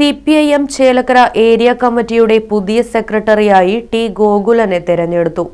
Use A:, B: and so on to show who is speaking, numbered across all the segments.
A: C P I M Chelakkara area കമ്മിറ്റിയുടെ പുതിയ സെക്രട്ടറിയായി ടി ഗോകുലനെ തെരഞ്ഞെടുത്തു.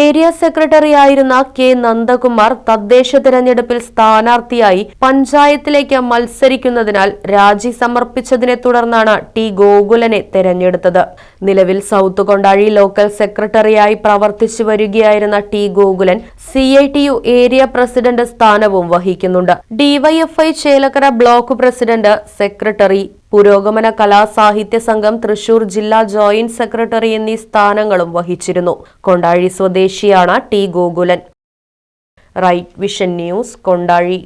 A: ഏരിയ സെക്രട്ടറിയായിരുന്ന കെ നന്ദകുമാർ തദ്ദേശ തെരഞ്ഞെടുപ്പിൽ സ്ഥാനാർത്ഥിയായി പഞ്ചായത്തിലേക്ക് മത്സരിക്കുന്നതിനാൽ രാജി സമർപ്പിച്ചതിനെ തുടർന്നാണ് ടി ഗോകുലനെ തെരഞ്ഞെടുത്തത്. നിലവിൽ സൗത്ത് കൊണ്ടാഴി ലോക്കൽ സെക്രട്ടറിയായി പ്രവർത്തിച്ചു വരികയായിരുന്ന T Gokulan C I T U area president സ്ഥാനവും വഹിക്കുന്നുണ്ട്. DYFI Chelakkara block president secretary പുരോഗമന കലാ സാഹിത്യ സംഘം തൃശൂർ ജില്ലാ ജോയിന്റ് സെക്രട്ടറി എന്നീ സ്ഥാനങ്ങളും വഹിച്ചിരുന്നു. കൊണ്ടാഴി സ്വദേശിയാണ് T Gokulan. Right vision news Kondazhi.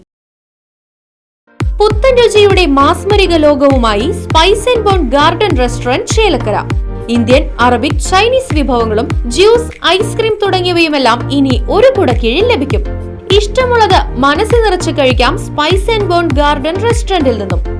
B: പുത്തൻ രുചിയുടെ മാസ്മരിക ലോകവുമായി spice and bone garden restaurant Chelakkara. Indian Arabic Chinese വിഭവങ്ങളും ജ്യൂസ് ഐസ്ക്രീം തുടങ്ങിയവയുമെല്ലാം ഇനി ഒരു കുടക്കീഴിൽ ലഭിക്കും. ഇഷ്ടമുള്ളത് മനസ്സ് നിറച്ച് കഴിക്കാം സ്പൈസ് ആൻഡ് ബോൺ ഗാർഡൻ റെസ്റ്റോറന്റിൽ നിന്നും.